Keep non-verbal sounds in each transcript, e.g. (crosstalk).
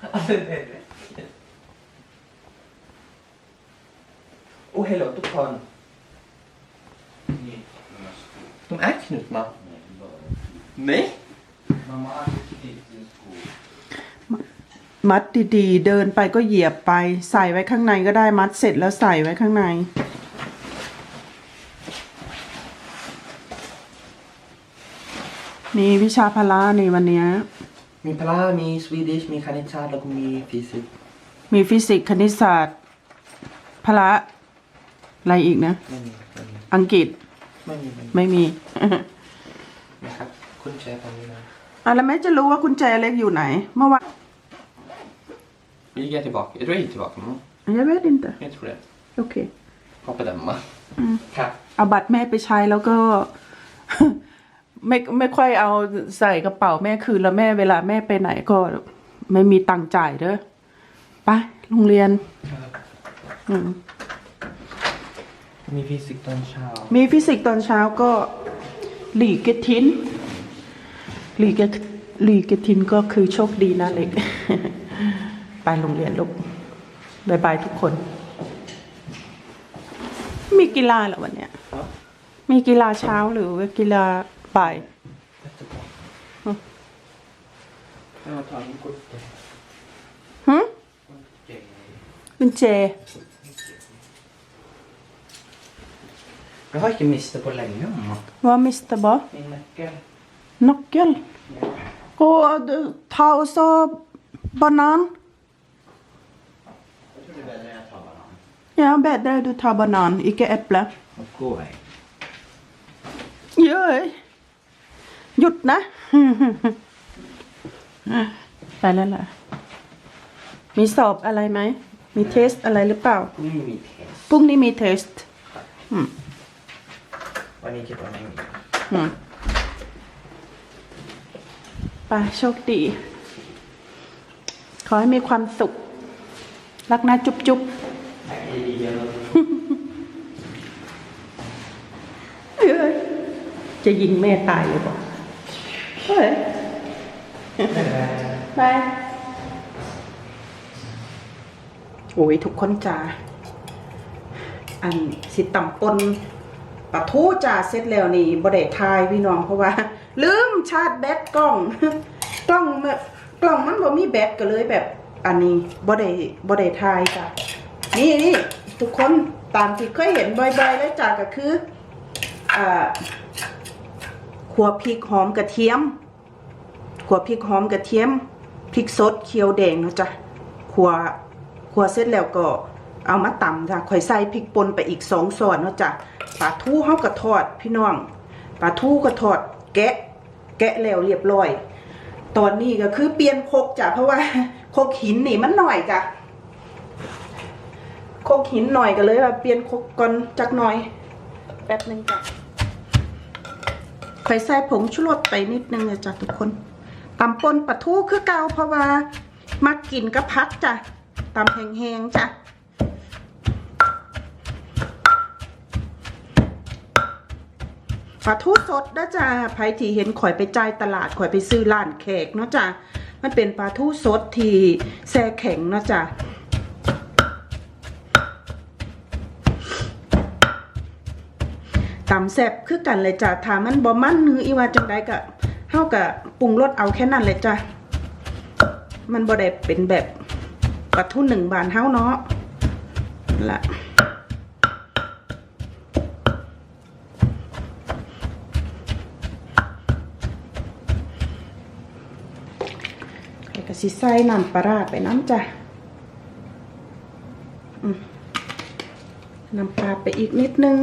Alltså, det är det. Och hello ทุกคน De är knutna. Nej. Mamma har alltid knutit sin sko. มัดดีๆ เดินไปก็เหยียบไป ใส่ไว้ข้างในก็ได้มัดเสร็จแล้วใส่ไว้ข้างในมีวิชาพละในวันเนี้ย มีพลามีสวีดิชมีคณิตศาสตร์แล้วก็มีฟิสิกส์มีฟิสิกส์คณิตศาสตร์พละอะไรอีกนะ ไม่มีไม่มีอังกฤษไม่มีไม่มีไม่มี นะครับคุณแชร์ตรงนี้นะอะแล้วแม่จะรู้ว่ากุญแจเล็กอยู่ไหน เมื่อวาน Vi gick tillbaka. Jag tror jag gick tillbaka. Mm. ยังไม่ได้แต่ Jag tror det. โอเค Hoppa dämma. Katt. เอาบัตรแม่ไปใช้แล้วก็ ไม่ไม่ค่อยเอาใส่กระเป๋าแม่คืนแล้วแม่เวลาแม่ไปไหนก็ไม่มีตังค์จ่ายเด้อไปโรงเรียน อืม มีฟิสิกส์ตอนเช้า มีฟิสิกส์ตอนเช้าก็หลีกเกตทินหลีกเกตหลีกเกตทินก็คือโชคดีนะเล็ก ไปโรงเรียนลูกบายบายทุกคน มีกีฬาเหรอวันเนี้ย มีกีฬาเช้าหรือว่ากีฬา บ่าย Jag har tagit kortet. หึกุญแจ Jag har inte mist det på länge, mamma. ว่ามิสเตอร์บอ Min nyckel. นกเกลก็เท้าซอบบานาน Jag tror det är bättre att jag tar banan. Ja, bedre du tar banan, ikke eple. Och gå iväg. เย้ย หยุดนะ ไปแล้วล่ะ มีสอบอะไรไหม มีเทสอะไรหรือเปล่าพรุ่งนี้มีเทสพรุ่งนี้มีเทสวันนี้คิดว่าไม่มีอืมไปโชคดี ขอให้มีความสุข รักนะจุ๊บจุ๊บเอ้ยจะยิงแม่ตายเลยบอก เฮ้ยไปโอ้ยทุกคนจ้าอันสิต่ำปนปะทูจ่าเสร็จแล้วนี่บ่ได้ทายพี่น้องเพราะว่า ลืมชาร์จแบตกล้อง กล้องมกล้องมันบ่มีแบตก็เลยแบบ อันนี้บ่ได้บ่ได้ทายจ้ะนี่นี่ทุกคนตามที่เคยเห็นบ่อยๆแล้วจ้ะก็คืออ่า ขัวพริกหอมกระเทียมขัวพริกหอมกระเทียมพริกสดเคียวแดงเนาะจ้ะขัวขัวเสร็จแล้วก็เอามาตำจ้ะข่อยใส่พริกป่นไปอีกสองส่วนเนาะจ้ะปลาทูเฮาก็ทอดพี่น้องปลาทูก็ทอดแกะ แกะแล้วเรียบร้อย ตอนนี้ก็คือเปลี่ยนโคกจ้ะเพราะว่าโคกหินนี่มันหน่อยจ้ะโคกหินหน่อยก็เลยว่าเปลี่ยนโคกก่อนจักหน่อย แป๊บหนึงจ้ะ ค่อยใส่ผงชูรสไปนิดนึงเลยจ้ะทุกคนตำปนปลาทูคือเก่าเพราะว่ามากินกับพักจ้ะตำแห้งๆจ้ะปลาทูสดนะจ้ะไผที่เห็นข่อยไปจ่ายตลาดข่อยไปซื้อร้านแขกเนาะจ้ะมันเป็นปลาทูสดที่แช่แข็งเนาะจ้ะ ตำแซ่บคือกันเลยจ้ะถ้ามันบ่มันหืออีว่าจังไดก็เฮาก็ปรุงรสเอาแค่นั้นเลยจ้ะมันบ่ได้เป็นแบบปลาทูหนึ่งบานเฮาเนาะละก็สิใส่น้ำปลาราไปน้ำจ้ะน้ำปลาไปอีกนิดนึง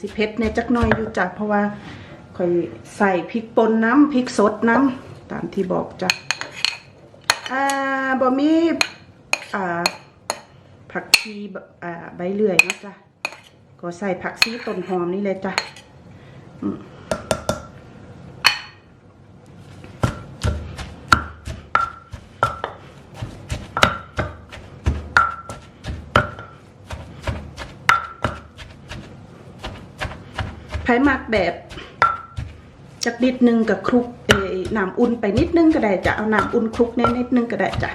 สิเผ็ดเนี่ยจักหน่อยอยู่จ้ะเพราะว่าค่อยใส่พริกป่นน้ำพริกสดน้ำตามที่บอกจ้ะอ่าบ่มีอ่าผักชีอ่าใบเลื่อยนะจ้ะก็ใส่ผักชีต้นหอมนี่เลยจ้ะอืม ไผ่หมักแบบจักนิดนึงกับคลุกเอยน้ำอุ่นไปนิดนึงก็ได้จะเอาน้ำอุ่นคลุกแน่นิดนึงก็ได้จ้ะ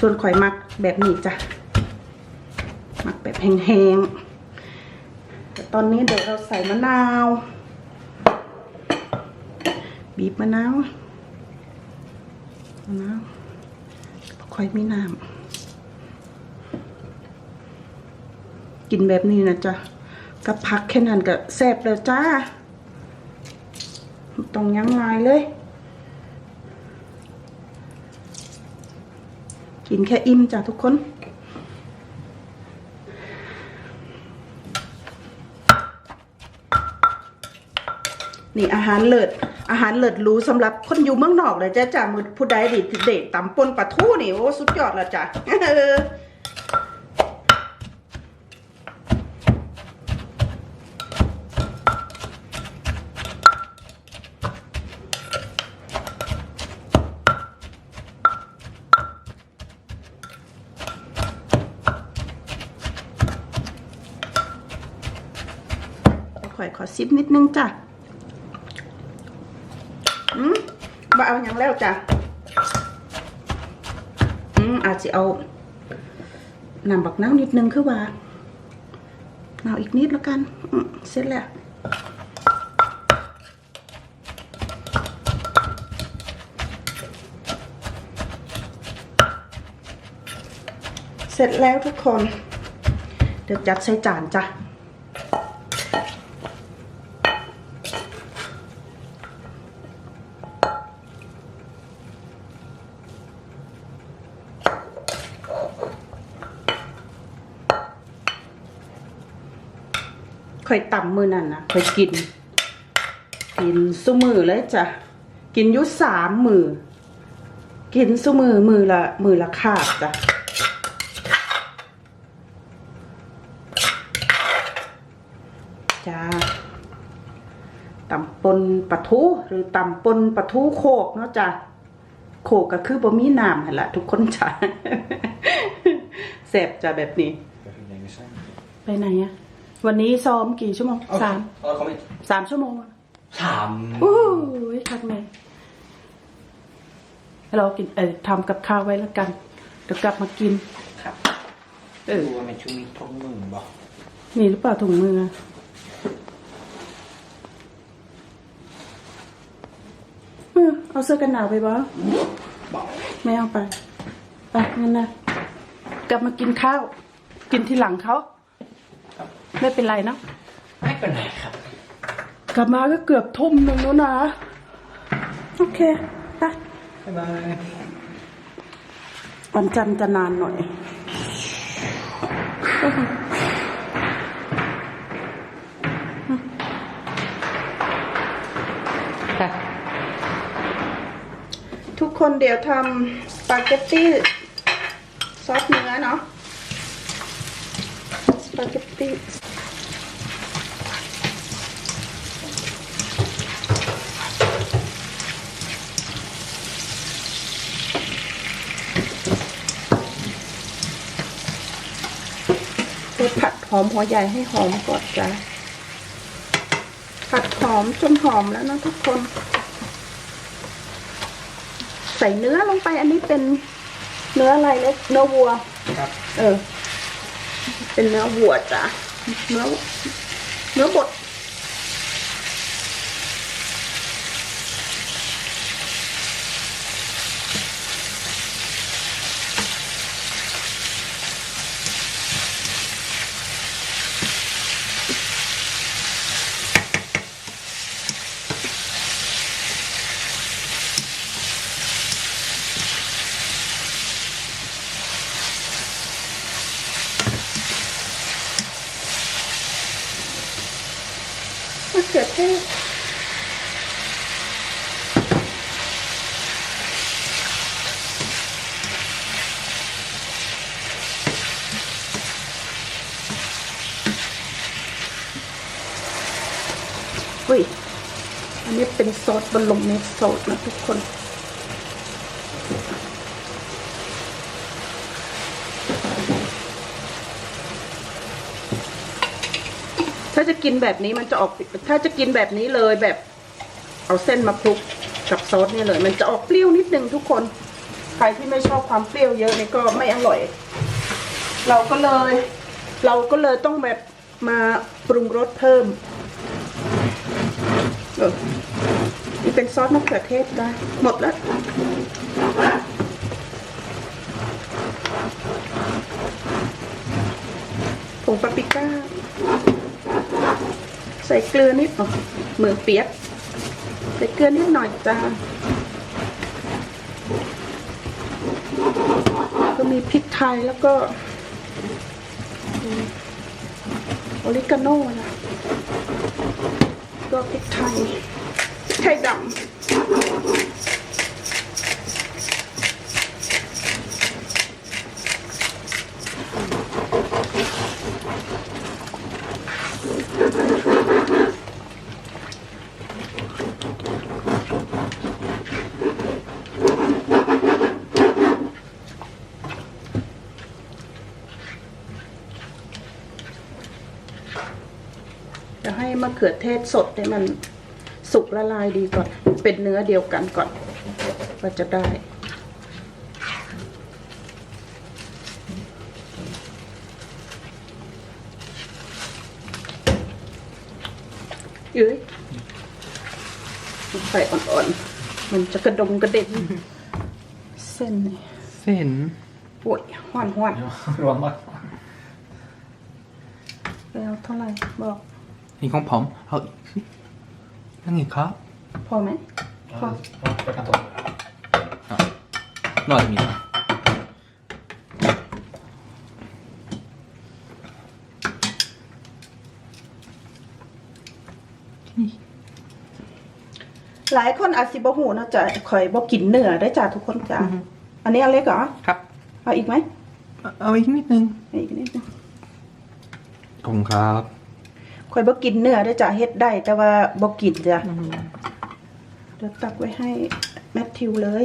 ส่วนข่อยมักแบบนี้จ้ะมักแบบแห้งๆแต่ตอนนี้เดี๋ยวเราใส่มะนาว บีบมะนาวมะนาวค่อยมีน้ำกินแบบนี้นะจ๊ะ กับผักแค่นั้นก็แซ่บแล้วจ้าต้องยั้งไงเลย กินแค่อิ่มจ้ะทุกคนนี่อาหารเลิศอาหารเลิศรู้สำหรับคนอยู่เมืองนอกเลยจ้ะจ้ะมือผู้ใดดิเด็ดตำปนปลาทูนี่โอ้สุดยอดละจ้ะ ข่อยขอซิปนิดนึงจ้ะอืมบ่เอาอย่างแล้วจ้ะอืมอาจจะเอาน้ำบักน้ำนิดนึงคือว่าน้ำอีกนิดแล้วกันเสร็จแล้วเสร็จแล้วทุกคน เดี๋ยวจัดใส่จานจ้ะ อยต่ำมือนั่นนะคอยกิน กินสุมือเลยจ้ะกินยุสามมือ กินสุมือมือละมือละขาดจ้ะจ้าตำปนปลาทูหรือตำปนปลาทูโคกเนาะจ้ะโคกก็คือบ่มีน้ำหั่นละทุกคนจ้ะแสบจ้ะแบบนี้ ไปไหนอะ วันนี้ซ้อมกี่ชั่วโมงสาม Ja, kom hit. สามชั่วโมงถามโอ้ยทักแม่เรากินเออทำกับข้าวไว้แล้วกันเดี๋ยวกลับมากิน ครับเออดูว่ามันช่วงนี้ท้องมึงบอกมีหรือเปล่าถุงมืออะเออเอาเสื้อกันหนาวไปบ่บอกไม่เอาไป ไปงั้นนะกลับมากินข้าว กินที่หลังเขา ไม่เป็นไรเนาะไม่เป็นไรครับ กลับมาก็เกือบทุ่มหนึ่งแล้วนะ โอเคไปบ๊ายบายวันจันทร์จะนานหน่อยทุกคนเดี๋ยวทำสปาเกตตี้ซอสเนื้อเนาะส ปาเกตตี้ไปผัดหอมหัวใหญ่ให้หอมก่อนจ้ะผัดหอมจนหอมแล้วนะทุกคน ใส่เนื้อลงไปอันนี้เป็นเนื้ออะไรเล็กเนื้อวัวครับเออ เป็นเนื้อวัวจ้ะเนื้อเนื้อบด เฮ้ย อันนี้เป็นซอสบอลลงเนสซอสนะทุกคนถ้าจะกินแบบนี้มันจะออก ถ้าจะกินแบบนี้เลยแบบ เอาเส้นมาคลุกกับซอสเนี่ยเลย มันจะออกเปรี้ยวนิดนึงทุกคน ใครที่ไม่ชอบความเปรี้ยวเยอะนี่ก็ไม่อร่อย เราก็เลย เราก็เลยต้องแบบมาปรุงรสเพิ่ม ออนี่เป็นซอสมะเขือเทศได้ หมดแล้วผงปาปริก้า ใส่เกลือนิดอ๋อมือเปียก ใส่เกลือนิดหน่อยจ้าก็มีพริกไทยแล้วก็ออริกาโน่นะ ก็พริกไทยพริกไทยดำจะให้มะเขือเทศสดให้มันสุกละลายดีก่อน เป็นเนื้อเดียวกันก่อนก็จะได้เอ้ยไฟอ่อนๆ มันจะกระดงกระเด็น เส้นนี่เส้นโอ้ยห้อนห้อนรวมมากแล้วเท่าไหร่บอก นี่ของผมเอาอีกสินั่นไงครับพอไหมพอไปกันต่อรอดมีนะหลายคนอาจสิบ่หูเนาะจ้ะข่อยบ่กินเนื้อได้จ้ะทุกคนจ้ะอันนี้อันเล็กเหรอครับ เอาอีกไหมเอาอีกนิดนึง เอาอีกนิดนึง ขอบคุณครับ ข่อยบ่กินเนื้อได้จ้ะเฮ็ดได้ แต่ว่าบ่กินจ้ะเดี๋ยวตักไว้ให้แมทธิวเลย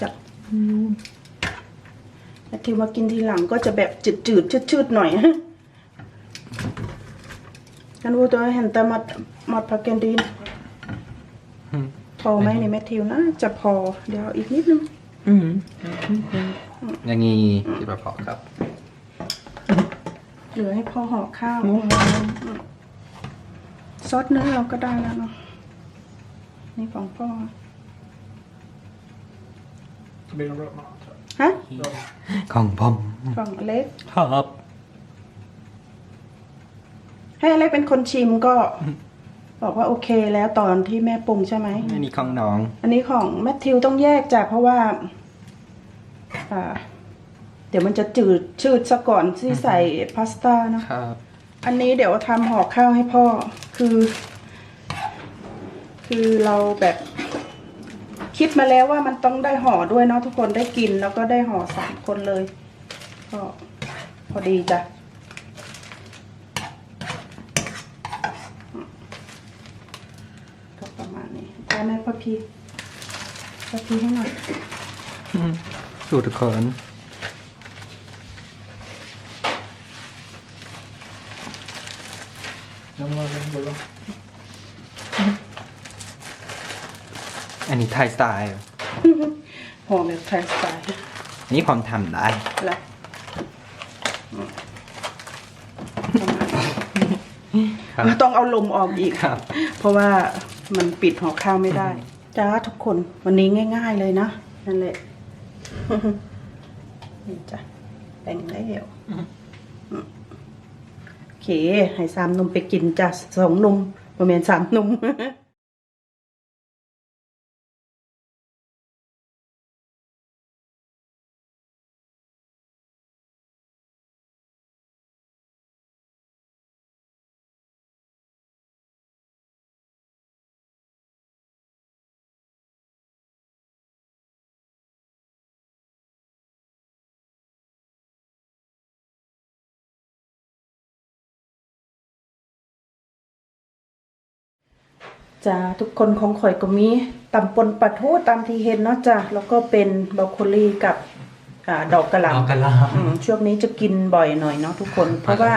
จ้ะแมทธิวมากินทีหลังก็จะแบบจืดๆชืดๆหน่อยกันวูตัวเห็นแต่มัดมัดพักแกนดีนอืมพอไหมนี่แมทธิวนะจะพอ เดี๋ยวอีกนิดนึงอืมอย่างงี้คิดว่าพอครับ เหลือให้พ่อห่อข้าว ซอสเนื้อเราก็ได้แล้วเนาะนี่ของพ่อเป็นรถมาฮะของผมของอเล็ก ครับ ให้อเล็กเป็นคนชิมก็ บอกว่าโอเคแล้วตอนที่แม่ปรุงใช่ไหม อันนี้ของน้อง อันนี้ของแมทธิวต้องแยกจ้ะเพราะว่าอ่า เดี๋ยวมันจะจืดชืดซะก่อนที่ใส่พาสต้าเนาะครับ อันนี้เดี๋ยวทำห่อข้าวให้พ่อ คือ คือเราแบบ คิดมาแล้วว่ามันต้องได้ห่อด้วยเนาะทุกคนได้กินแล้วก็ได้ห่อสามคนเลย ก็พอดีจ้ะก็ประมาณนี้ได้ไหมพ่อพี่พ่อพี่ให้หน่อยสูตรทุกคน ยังมา เป็นบนรถอันนี้ไทยสไตล์ห่อแบบไทยสไตล์อันนี้ผมทำได้แล้วประมาณนี้ครับ ต้องเอาลมออกอีก ครับ เพราะว่ามันปิดห่อข้าวไม่ได้ จ้าทุกคนวันนี้ง่าย ๆเลยนะ นั่นแหละ นี่จ้ะแต่งแล้วโอเค ให้สามนมไปกินจ้ะสองนมประมาณสามนม จ้าทุกคนของข่อยก็มีตำปนปลาทูตามที่เห็นเนาะจ้าแล้วก็เป็นบรอกโคลีกับอ่าดอกกระหดอกล่ำกะหล่อืมช่วงนี้จะกินบ่อยหน่อยเนาะทุกคน เพราะว่า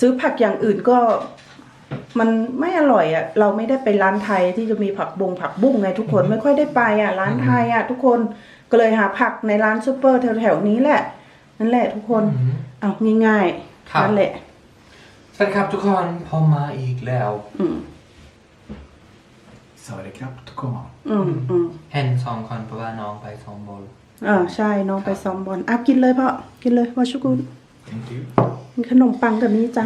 ซื้อผักอย่างอื่นก็ มันไม่อร่อยอะ่ะ เราไม่ได้ไปร้านไทยที่จะมีผักบงผักบุ้งไงทุกคนไม่ค่อยได้ไปอะ่ะ ร้านไทยอะ่ะ ทุกคนก็เลยหาผักในร้านซูเปอร์แถวๆนี้แหละ นั่นแหละทุกคนเอาง่ายครับ ๆนั่นแหละำสวัสดีครับทุกคนพอมาอีกแล้ว อืม สวัสดีครับทุกคนอืมอืมเห็นสองคนเพราะว่าน้องไปสองบอลอ่าใช่น้องไปซ้อมบอลอะกินเลยพ่อกินเลยว่าชุกุล thank you มีขนมปังกับนี้จ้ะ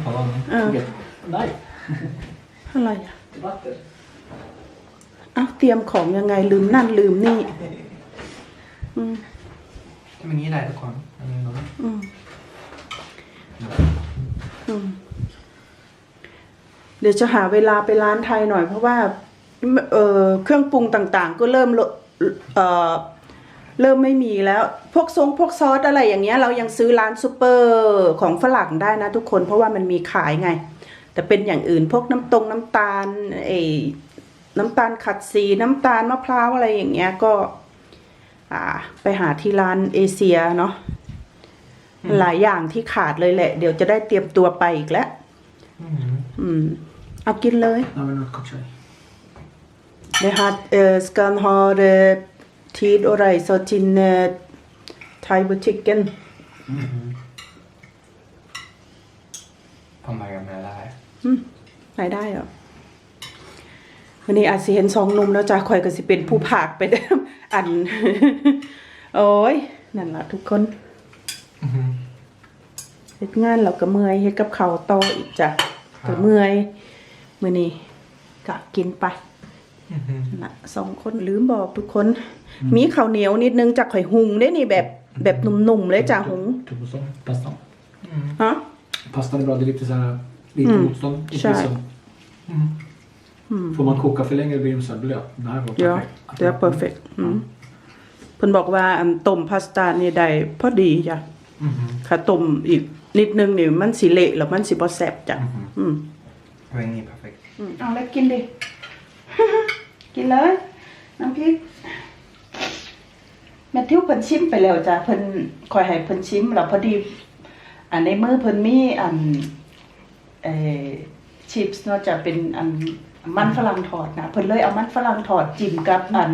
เพราะว่าเออ Get- nej อะไรอะ vatten อ้าวเตรียมของยังไงลืมนั่นลืมนี่ อืมทำอย่างนี้ได้ทุกคนอันนี้เนอะอืมอืม เดี๋ยวจะหาเวลาไปร้านไทยหน่อย เพราะว่าเออเครื่องปรุงต่างๆ ก็เริ่มลดเออเริ่มไม่มีแล้ว พวกซงพวกซอสอะไรอย่างเงี้ย เรายังซื้อร้านซูเปอร์ของฝรั่งได้นะทุกคนเพราะว่ามันมีขายไง แต่เป็นอย่างอื่นพวกน้ำตรงน้ำตาลเออน้ำตาลขัดสีน้ำตาลมะพร้าวอะไรอย่างเงี้ยก็ อ่า ไปหาที่ร้านเอเชียเนาะหลายอย่างที่ขาดเลยแหละ เดี๋ยวจะได้เตรียมตัวไปอีกแล้ว อืมอืม เอากินเลย Nu har vi något kort tjej. Det här eh, ska han ha eh, tid att resa till eh, thai-butiken. ทำไมกันไม่ได้ไปได้เหรอวันนี้อาจสิเห็นสองหนุ่มแล้วจ้ะคอยก็สิเป็นผู้ผากไปเด้ออัน โอ้ย นั่นล่ะทุกคนอือหือเฮ็ดงานเราก็เมื่อยเฮ็ดกับเขาวต่ออีกจ้ะครับ ก็เมื่อยมื้อนี้ก็กินไปอือหือนะสองคนลืมบอกทุกคน มีข้าวเหนียวนิดนึงจากข่อยหุงได้นี่แบบแบบนุ่มๆเลยจ้ะหุง Tubbosson, pasta. ฮะ Pastan är bra, det är lite så här, lite Mm. motstånd. Inte Kär. så. อืม Får man koka för länge blir de så här blöt. Det här var เดี๋ยว perfekt. เดี๋ยว perfect อืมเพิ่นบอกว่าอันต้มพาสต้านี่ได้พอดีจ้ะอือหือถ้าต้มอีก นิดนึงนี่มันสิเละแล้วมันสิบ่แซ่บจ้ะอือหืออืมเพลงนี้ perfect อืมเอาแล้วกินดิ กินเลย น้ำพริกแม่ทิวเพิ่นชิมไปแล้วจ้ะเพิ่นคอยให้เพิ่นชิมแล้วพอดี อันในมือเพิ่นมีอันเอ่อชิปส์เนาะจะเป็นอันมันฝรั่งทอดนะเพิ่นเลยเอามันฝรั่งทอดจิ้มกับอัน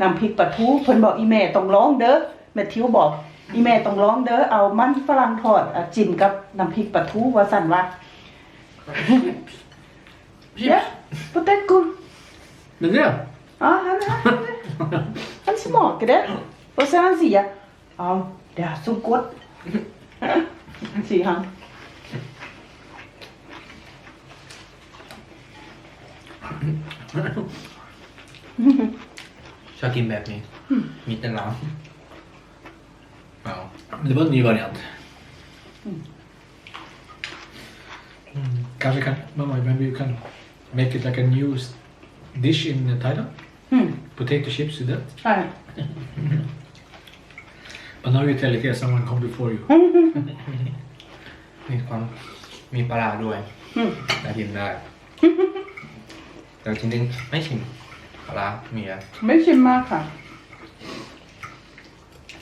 น้ำพริกปลาทูเพิ่นบอกอีแม่ต้องลองเด้อแม่ทิวบอก อีแม่ต้องลองเด้อเอามันฝรั่งทอดอะจิ้มกับน้ำพริกปลาทูว่าสั่นว่า Ja, potättkul. Men det? Ja, han, han, han smakar det. Och så han säger, ja, det är så gott. Säger han. ชอบกินแบบนี้ มีแต่เรา Ja. Men det var en ny variant. Kanske kan, mamma, men vi kan make it like a new s- dish in Thailand. Mm. Potato chips with that. Ja. But now you tell it here, someone come before you. มีความมีปลาร้าด้วย Mm. แต่ชิมได้ แต่จริงๆไม่ชิมปลาร้ามีอะไม่ชิมมากค่ะ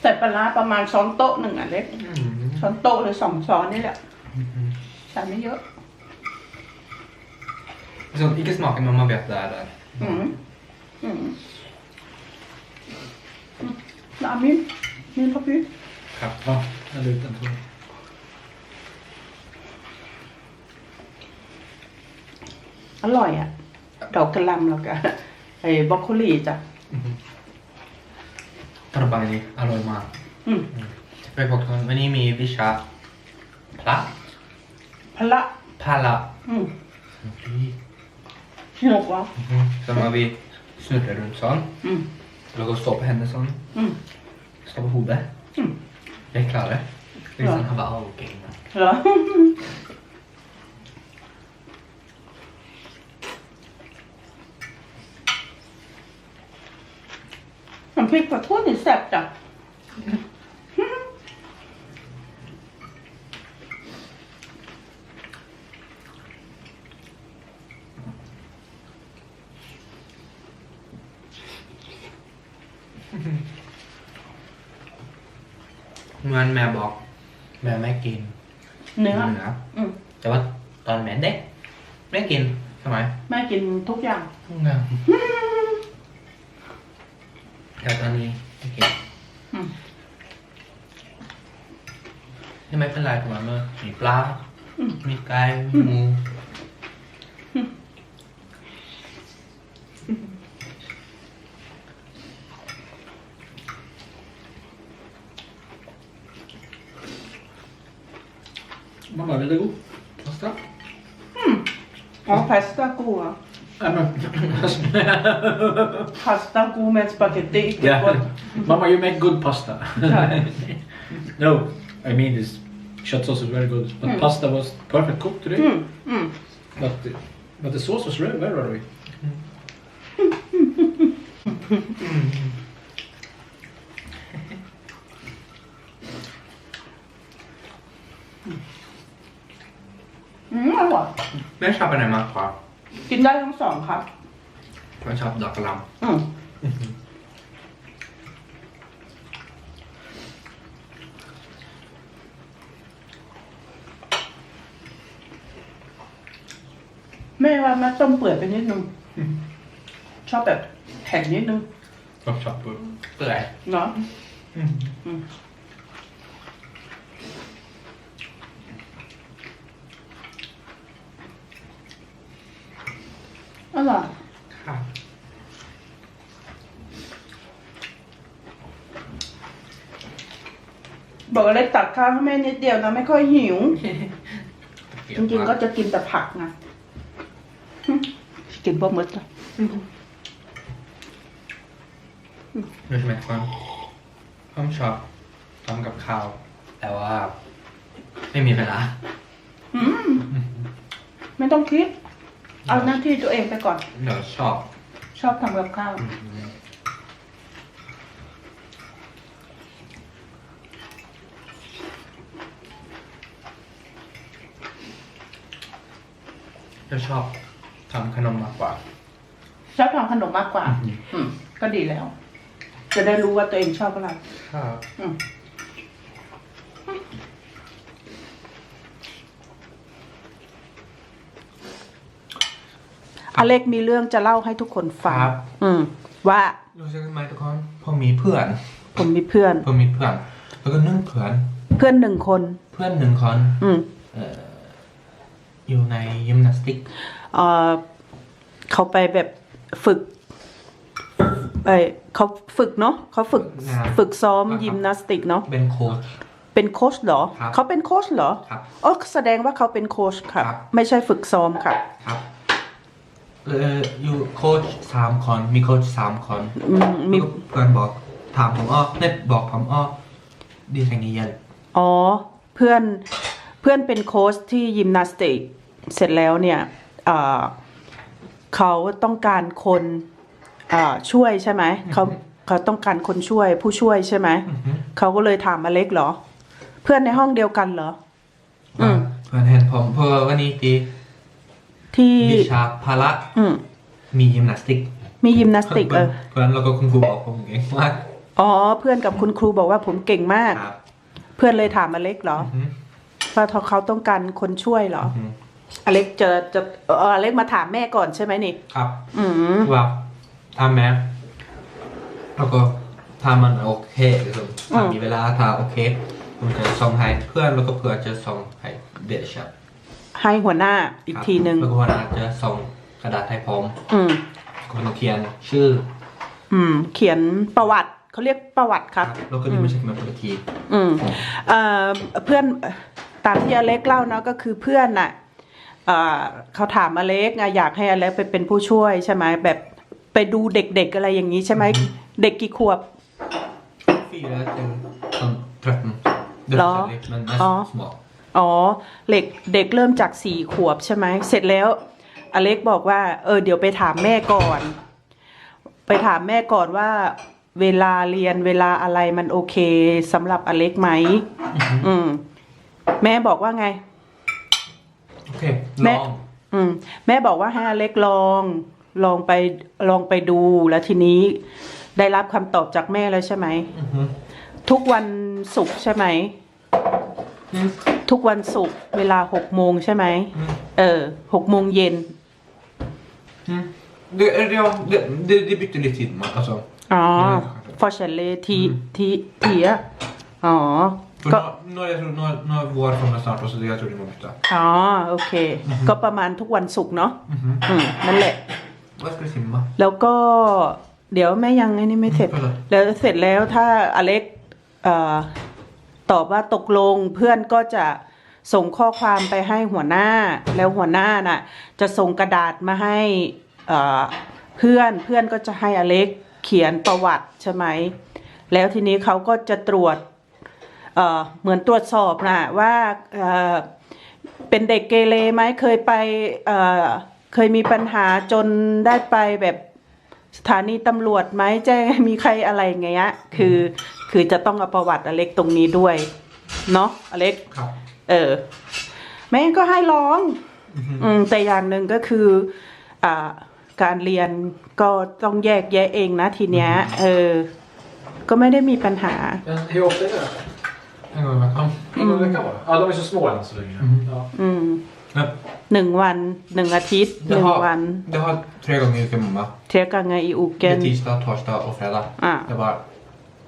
ใส่ปลาร้าประมาณช้อนโต๊ะหนึ่งอะเล็ก ช้อนโต๊ะหรือสองช้อนนี่แหละใส่ไม่เยอะ Så ikke smake mamma vet det er der. อืมอืมน้ำมิ้นมิ้นพ่อพี่ครับ Ja, jag la ut den tror jag. อร่อยอะ ดอกกระหลำแล้วก็ไอ้บรอกโคลีจ้ะข นมปังอันนี้อร่อยมากอืมไปบอกทุกคนวันนี้มีวิชาพระพละพระละอืมสนุกวะ Så må vi snurre rundt sånn. อืม Og så stå på hendene sånn. อืม Stå på hodet. Mm. Vi er klare. Ja. Liksom, han bare, «Å, ok, nå.» เหรอ พริกผักกุ้งนี่แซ่บจ้ะเหมือนแม่บอก แม่ไม่กินเนื้ออแต่ว่าตอนแม่เด็กไม่กินใช่ไหมแม่กินทุกอย่าง ทุกอย่าง แต่ตอนนี้ไม่กินอืมนี่ไม่เป็นไรผมว่าเมื่อมีปลาอืมมีไก่ มีหมู Mamma, vill du gå? Pasta? อ๋อพาสต้ากูเหรอ Nej, men... พาสต้ากู (laughs) med spaghetti yeah. Mamma, you make good pasta. (laughs) no, I mean this shot sauce is very good. But Mm. pasta was perfect cooked today. อืมอืม But, the, but the sauce was very, very, very. อืมอร่อย แม่ชอบอะไรมากกว่า กินได้ทั้งสองครับ แม่ชอบดอกกระหลอืมแม่ว่าแม่ต้มเปื่อยไปนิดนึงชอบแบบแข็งนิดนึงำชอบชอบเปื่อยเปื่อยเนาะอืมอืมอร่อย บอกอะไรตักข้าวให้แม่นิดเดียวนะไม่ค่อยหิว จริงๆก็จะกินแต่ผักนะหึกินบ่หมดเลยรู้ใช่ไหมความความชอบทำกับข้าว แต่ว่า ไม่มีเวลาอืมไม่ต้องคิด เอาหน้าที่ตัวเองไปก่อน เดี๋ยวชอบ ชอบทำกับข้าว จะชอบทำขนมมากกว่า ชอบทำขนมมากกว่า อืม อืม ก็ดีแล้ว จะได้รู้ว่าตัวเองชอบอะไรครับ อืมอเล็กมีเรื่องจะเล่าให้ทุกคนฟังครับ อืม ว่ารู้สึกไหมทุกคนผมมีเพื่อนผมมีเพื่อน ผมมีเพื่อน แล้วก็นึ่งเพื่อน เพื่อนหนึ่งคน เพื่อนหนึ่งคน อืมเอ่ออยู่ในยิมนาสติกเอ่อเขาไปแบบฝึกเอยเขาฝึกเนาะเขาฝึกฝึกซ้อมยิมนาสติกเนาะเป็นโค้ชเป็นโค้ชเหรอครับเขาเป็นโค้ชเหรอครับอ๋อแสดงว่าเขาเป็นโค้ชค่ะครับไม่ใช่ฝึกซ้อมค่ะครับเอ่ออยู่โค้ชสามคนมีโค้ชสามคนอืมมีแล้วก็เพื่อนบอกถามผมอ้อเน็ตบอกผมอ้อดีทางนี้ยันอ๋อ เพื่อน เพื่อนเป็นโค้ชที่ยิมนาสติก เสร็จแล้วเนี่ยเอ่อเขาต้องการคนเอ่อช่วยใช่ไหมเขาเขาต้องการคนช่วยผู้ช่วยใช่ไหมเขาก็เลยถามอเล็กเหรอ เพื่อนในห้องเดียวกันเหรออืมเพื่อนเห็นผมเพราะว่าวันนี้ตีที่วิชาพละอืมมียิมนาสติก มียิมนาสติกเออเพื่อนแล้วก็คุณครูบอกผมเองว่าอ๋อเพื่อนกับคุณครูบอกว่าผมเก่งมากครับเพื่อนเลยถามอเล็กเหรออืม ว่าเขาต้องการคนช่วยเหรออืมอเล็กจะจะเอออเล็กมาถามแม่ก่อนใช่ไหมนี่ ครับ อืมว่าทำไหมแล้วก็ถ้ามันโอเคหรือถ้าอืมมีเวลาถ้าโอเคผมจะส่งให้เพื่อนแล้วก็เพื่อนจะส่งให้เดชครับให้หัวหน้าอีกทีหนึ่งแล้วก็วันนั้นจะส่งกระดาษให้ผมอืมผมต้องเขียนชื่อ อืม เขียนประวัติเขาเรียกประวัติครับแล้วก็นี่ไม่ใช่คำพูดทีอืมเอ่อเพื่อน ตามที่อเล็กเล่านะก็คือเพื่อนน่ะเอ่อเขาถามอเล็กไงอยากให้อเล็กไปเป็นผู้ช่วยใช่ไหมแบบไปดูเด็กๆอะไรอย่างนี้ใช่ไหมเด็กกี่ขวบ fyra till som tretton. Det Ja. är kärlek, men mest Ja. små. อ๋อเด็กเด็กเริ่มจากสี่ขวบใช่ไหมเสร็จแล้วอเล็กบอกว่า เออ เดี๋ยวไปถามแม่ก่อน ไปถามแม่ก่อนว่า เวลาเรียนเวลาอะไรมันโอเคสำหรับอเล็กไหม อืม แม่บอกว่าไง Okej, Men- lång. อืม แม่บอกว่าให้อเล็กลอง ลองไปลองไปดูแล้วทีนี้ ได้รับคำตอบจากแม่แล้วใช่ไหม Mhm. ทุกวันศุกร์ใช่ไหม Mm. ทุกวันศุกร์เวลาหกโมงใช่ไหม Mm. เออหกโมงเย็น Mm. Det, eller ja, det, det, det bytte litt tid med, altså. อ๋อ Mm. ฟอร์เชลเลทีทีเทียอ๋อ For ก็ nå, nå, er jeg tror, nå, nå er vår kommer snart også, så jeg tror de må bytte. อ๋อโอเค ก็ประมาณทุกวันศุกร์เนาะอืมนั่นแหละ Hva skal vi si, mamma? แล้วก็เดี๋ยวแม่ยังไอ้นี่ไม่เสร็จอืมแล้วเสร็จแล้วถ้าอเล็กเอ่อตอบว่าตกลงเพื่อนก็จะส่งข้อความไปให้หัวหน้า แล้วหัวหน้าน่ะ จะส่งกระดาษมาให้เอ่อเพื่อนเพื่อนก็จะให้อเล็กเขียนประวัติใช่ไหมแล้วทีนี้เขาก็จะตรวจ เอ่อเหมือนตรวจสอบนะว่าเอ่อเป็นเด็กเกเรไหมเคยไปเอ่อเคยมีปัญหาจนได้ไปแบบสถานีตำรวจไหมแจ้งมีใครอะไรอย่างเงี้ยคือคือจะต้องเอาประวัติอเล็กตรงนี้ด้วย เนาะอเล็ก Kapp. เออแม่ก็ให้ร้องอืมแต่อย่างหนึ่งก็คือ อ่าการเรียนก็ต้องแยกแยะเองนะทีเนี้ย เออ ก็ไม่ได้มีปัญหา En gang i veckan. En gång i veckan bara? Ja, de är så små än så länge. Mm. Ja. อืม Men หนึ่งวันหนึ่งอาทิตย์ห det นึ่งวัน har, det har tre ganger i uken, mamma. เทียกันไงอีอูเก Det น er tirsdag, torsdag og fredag. Ah. Det var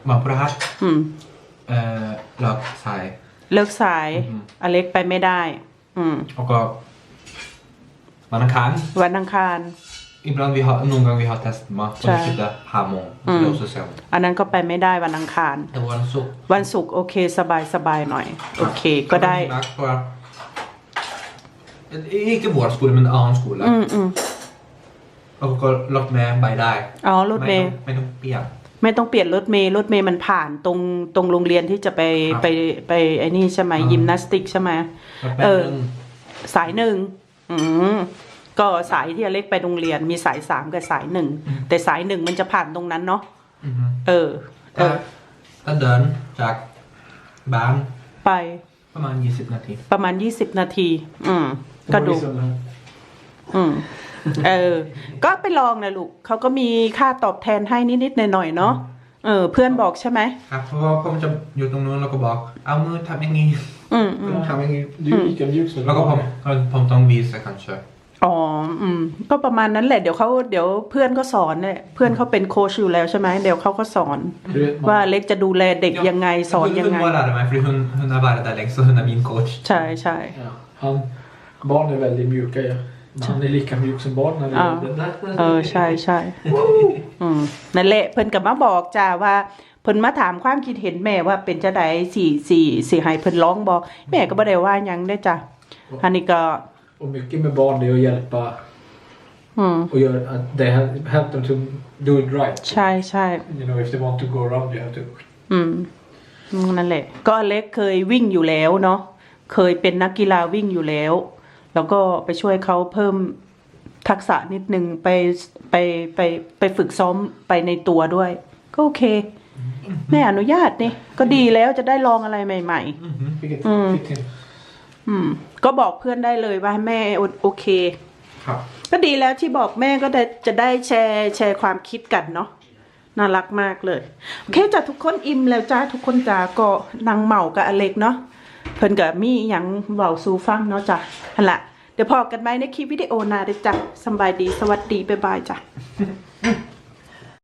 var på det her. อืม Eh, lag seg. เลิกสาย อืม อเล็กไปไม่ได้ อืม Og da Man kan. วันอังคาร Iblant vi har, noen ganger vi har test med, og Skjær. det sitter her morgen. Mm. Det er også sen. อันนั้นก็ไปไม่ได้วันอังคาร Det var en så วันศุกร์โอเคสบายสบายหน่อย โอเคก็ได้ Ikke vår skole, men en annen skole. อืมอืม Og dere har lagt med by deg. อ๋อรถเมย์ไม่ต้องเปลี่ยนไม่ต้องเปลี่ยนรถเมย์รถเมย์มันผ่านตรงตรงโรงเรียนที่จะไปครับไปไปไอ้นี่ใช่ไหมอ่ายิ ยิมนาสติกใช่ไหมแล้วแป๊บเออนึงสายหนึ่งอืม ก็สายที่อเล็กไปโรงเรียนมีสายสามกับสายหนึ่งแต่สายหนึ่งมันจะผ่านตรงนั้นเนาะอือฮึเออเอถ้าอถ้าเดินจากบ้านไปประมาณ20นาที ประมาณยี่สิบนาที อืม ก็ดู Liksom, อืม เออ ก็ไปลองนะลูกเขาก็มีค่าตอบแทนให้นิดๆหน่อยๆเนาะเออ เพื่อนบอกใช่ไหมครับเพราะว่าผมจะอยู่ตรงนู้นแล้วก็บอก เอามือทำอย่างนี้ อืมอืมทำอย่างนี้ Du är lika mjuk som แล้วก็ผมผมต้องวีสคันเชอ อ๋ออืม ก็ประมาณนั้นแหละ เดี๋ยวเขาเดี๋ยวเพื่อนก็สอนเนี่ยเพื่อนเขาเป็นโค้ชอยู่แล้วใช่ไหมเดี๋ยวเขาก็สอน Du vet, ว่า man, เล็กจะดูแลเด็กยังไงสอนยังไง Hun må lære meg, fordi hun, hun har vært der lenge, så hun er min coach. ใช่ใช่ ja, han, barn är väldigt mjuka ja. Han är lika mjuk som barn när det Ja. gäller เออใช่ใช่อืมนั่นแหละเพิ่นกับมาบอกจ้าว่าเพิ่นมาถามความคิดเห็นแม่ว่าเป็นจะไดสี่สี่สี่ให้เพิ่นร้องบอกแม่ก็บ่ได้ว่าหยังได้อจ้ะอันนี้ก็ Och mycket med barn det är att hjälpa อืม och göra att they help, help them to do it right. ใช่ใช่ You know, if they want to go around you have to อืมอืมนั่นแหละ ก็อเล็กเคยวิ่งอยู่แล้วเนาะเคยเป็นนักกีฬาวิ่งอยู่แล้ว แล้วก็ไปช่วยเขาเพิ่มทักษะนิดนึงไปไปไปไปฝึกซ้อมไปในตัวด้วย ก็โอเค แม่อนุญาตนี่ก็ดีแล้วจะได้ลองอะไรใหม่ Vilket Mm. fick till. ๆ อืม ก็บอกเพื่อนได้เลยว่าแม่โอโอเค ครับ ก็ดีแล้วที่บอกแม่ก็ได้จะได้แชร์แชร์ความคิดกันเนาะน่ารักมากเลย โอเคจ้ะทุกคนอิ่มแล้วจ้าทุกคนจ้าก็นางเหมากับอเล็กเนาะเพิ่นกับมีอหย่างเบาสู่ฟังเนาะจ้ะฮันละเดี๋ยวพอกันไหมในคลิปวิดีโอหน้าเด้อจ้ะสำบายดีสวัสดีบ๊ายบายจ้ะ